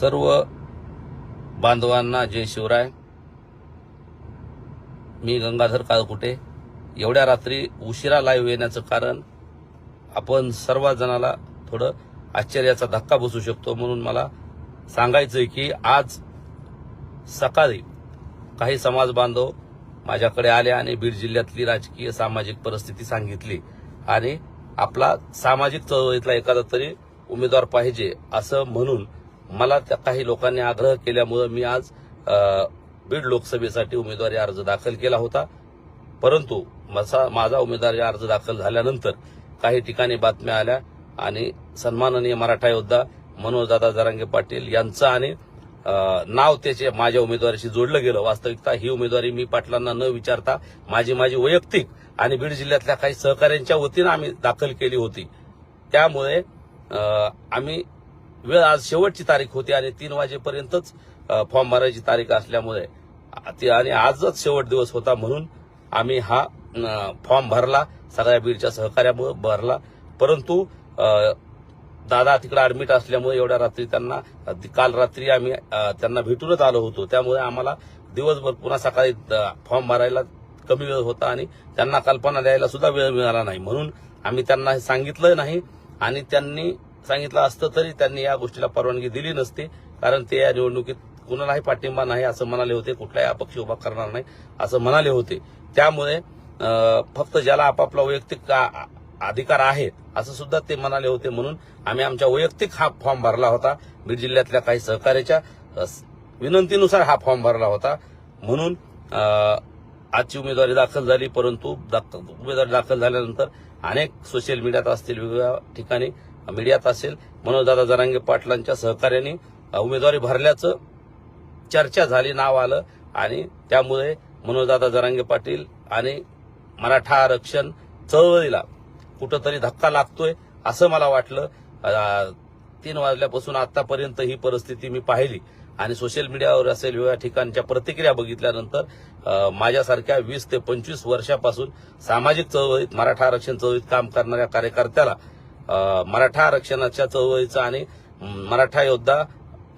सर्व बांधवांना जय शिवराय. मी गंगाधर काळकुटे. एवढ्या रात्री उशिरा लाईव्ह येण्याचं कारण आपण सर्व जणाला थोडं आश्चर्याचा धक्का बसू शकतो म्हणून मला सांगायचंय की आज सकाळी काही समाज बांधव माझ्याकडे आले आणि बीड जिल्ह्यातली राजकीय सामाजिक परिस्थिती सांगितली आणि आपला सामाजिक चळवळीतला एखादा तरी उमेदवार पाहिजे असं म्हणून मला त्या काही लोकांनी आग्रह केल्यामुळे मी आज बीड लोकसभेसाठी उमेदवारी अर्ज दाखल केला होता. परंतु माझा माझा उमेदवारी अर्ज दाखल झाल्यानंतर काही ठिकाणी बातम्या आल्या आणि सन्माननीय मराठा योद्धा मनोजदादा जरांगे पाटील यांचं आणि नाव त्याचे माझ्या उमेदवारीशी जोडलं गेलं. वास्तविकता ही उमेदवारी मी पाटलांना न विचारता माझी माझी वैयक्तिक आणि बीड जिल्ह्यातल्या काही सहकाऱ्यांच्या वतीनं आम्ही दाखल केली होती. त्यामुळे आम्ही वेळ आज शेवटची तारीख होती आणि तीन वाजेपर्यंतच फॉर्म भरायची तारीख असल्यामुळे ती- आणि आजच शेवट दिवस होता म्हणून आम्ही हा फॉर्म भरला सगळ्या बीडच्या सहकार्यामुळे भरला. परंतु दादा तिकडे ऍडमिट असल्यामुळे एवढ्या रात्री त्यांना काल रात्री आम्ही त्यांना भेटूनच आलो होतो. त्यामुळे आम्हाला दिवसभर पुन्हा सकाळी फॉर्म भरायला कमी वेळ होता आणि त्यांना कल्पना द्यायला सुद्धा वेळ मिळाला नाही. म्हणून आम्ही त्यांना हे सांगितलं नाही आणि त्यांनी सांगितलं असतं तरी त्यांनी या गोष्टीला परवानगी दिली नसती. कारण ते या निवडणुकीत कुणालाही पाठिंबा नाही असं म्हणाले होते. कुठलाही अपक्ष उभा करणार नाही असं म्हणाले होते. त्यामुळे फक्त ज्याला आपापला वैयक्तिक अधिकार आहेत असं सुद्धा ते म्हणाले होते म्हणून आम्ही आमच्या वैयक्तिक हा फॉर्म भरला होता. बीड जिल्ह्यातल्या काही सहकार्याच्या विनंतीनुसार हा फॉर्म भरला होता. म्हणून आजची उमेदवारी दाखल झाली. परंतु दाख- उमेदवारी दाखल झाल्यानंतर अनेक सोशल मीडियात असतील वेगवेगळ्या ठिकाणी मीडियात असेल. मनोजदादा जरांगे पाटलांच्या सहकार्याने उमेदवारी भरल्याचं चर्चा झाली नाव आलं. आणि त्यामुळे मनोजदादा जरांगे पाटील आणि मराठा आरक्षण चळवळीला कुठंतरी धक्का लागतोय असं मला वाटलं. तीन वाजल्यापासून आतापर्यंत ही परिस्थिती मी पाहिली. आणि सोशल मीडियावर असेल वेगळ्या ठिकाणच्या प्रतिक्रिया बघितल्यानंतर माझ्यासारख्या वीस ते पंचवीस वर्षापासून सामाजिक चळवळीत मराठा आरक्षण चळवळीत काम करणाऱ्या कार्यकर्त्याला मराठा आरक्षणाच्या चळवळीचा आणि मराठा योद्धा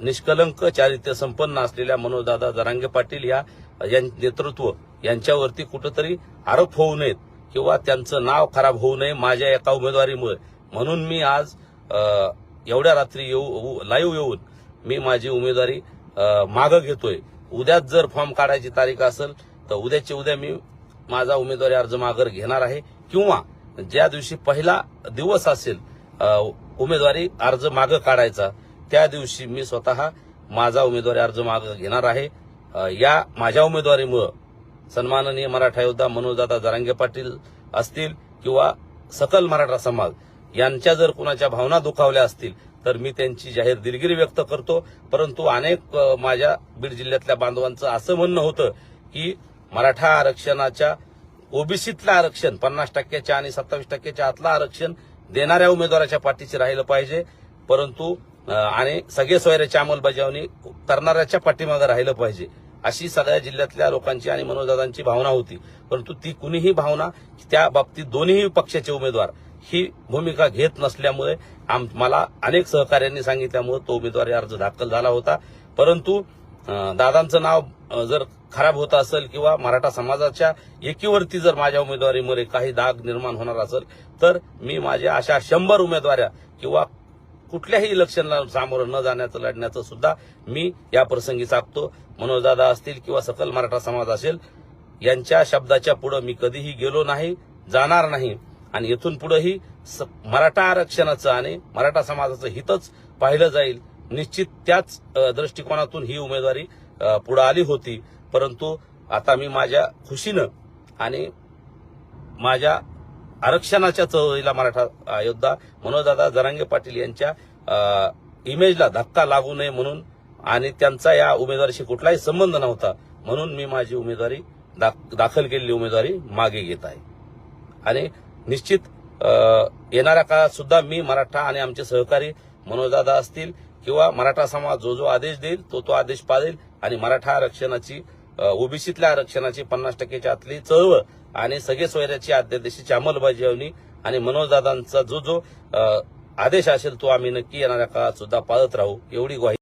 निष्कलंक चारित्र्य संपन्न असलेल्या मनोजदादा जरांगे पाटील या नेतृत्व यांच्यावरती कुठंतरी आरोप होऊ नयेत किंवा त्यांचं नाव खराब होऊ नये माझ्या एका उमेदवारीमुळे. म्हणून मी आज एवढ्या रात्री येऊ लाईव्ह येऊन मी माझी उमेदवारी मागं घेतोय. उद्याच जर फॉर्म काढायची तारीख असेल तर उद्याच्या उद्या मी माझा उमेदवारी अर्ज माघार घेणार आहे किंवा ज्या दिवशी पहिला दिवस असेल उमेदवारी अर्ज मागं काढायचा त्या दिवशी मी स्वतः माझा उमेदवारी अर्ज मागं घेणार आहे. या माझ्या उमेदवारीमुळं सन्माननीय मराठा योद्धा मनोजदादा जरांगे पाटील असतील किंवा सकल मराठा समाज यांच्या जर कुणाच्या भावना दुखावल्या असतील तर मी त्यांची जाहीर दिलगिरी व्यक्त करतो. परंतु अनेक माझ्या बीड जिल्ह्यातल्या बांधवांचं असं म्हणणं होतं की मराठा आरक्षणाच्या ओबीसीतलं आरक्षण पन्नास टक्क्याच्या आणि सत्तावीस टक्क्याच्या आतलं आरक्षण देणाऱ्या उमेदवाराच्या पाठीशी राहिलं पाहिजे. परंतु आणि सगळे सोयऱ्याची अंमलबजावणी करणाऱ्याच्या पाठीमागे राहिलं पाहिजे. अशी सगळ्या जिल्ह्यातल्या लोकांची आणि मनोजदादांची भावना होती. परंतु ती कुणीही भावना त्या बाबतीत दोन्ही पक्षाचे उमेदवार ही भूमिका घेत नसल्यामुळे आम- मला अनेक सहकार्यांनी सांगितल्यामुळे तो उमेदवारी अर्ज दाखल झाला होता. परंतु दादांचं नाव जर खराब होत असेल किंवा मराठा समाजाच्या एकीवरती जर माझ्या उमेदवारीमध्ये काही दाग निर्माण होणार असेल तर मी माझ्या अशा शंभर उमेदवाऱ्या किंवा कुठल्याही इलेक्शनला सामोरं न जाण्याचं लढण्याचं सुद्धा मी या प्रसंगी साधतो मनोजदादा असतील किंवा सकल मराठा समाज असेल यांच्या शब्दाच्या पुढे मी कधीही गेलो नाही जाणार नाही. आणि येथून पुढेही स- मराठा आरक्षणाचं आणि मराठा समाजाचं हितच पाहिलं जाईल. निश्चित त्याच दृष्टिकोनातून ही उमेदवारी पुढे आली होती. परंतु आता मी माझ्या खुशीनं आणि माझ्या आरक्षणाच्या चळवळीला मराठा योद्धा मनोजदादा जरांगे पाटील यांच्या इमेजला धक्का लागू नये म्हणून आणि त्यांचा या उमेदवारीशी कुठलाही संबंध नव्हता म्हणून मी माझी उमेदवारी दाख- दाखल केलेली उमेदवारी मागे घेत आहे. आणि निश्चित येणाऱ्या काळात सुद्धा मी मराठा आणि आमचे सहकारी मनोजदादा असतील किंवा मराठा समाज जो जो आदेश देईल तो तो आदेश पाळेल आणि मराठा आरक्षणाची ओबीसीतल्या आरक्षणाची पन्नास टक्केच्या आतली चळवळ आणि सगळे सोयऱ्याची अध्यादेशाची अंमलबजावणी आणि मनोजदादांचा जो जो आदेश असेल तो आम्ही नक्की येणाऱ्या काळात सुद्धा पाळत राहू एवढी ग्वाही.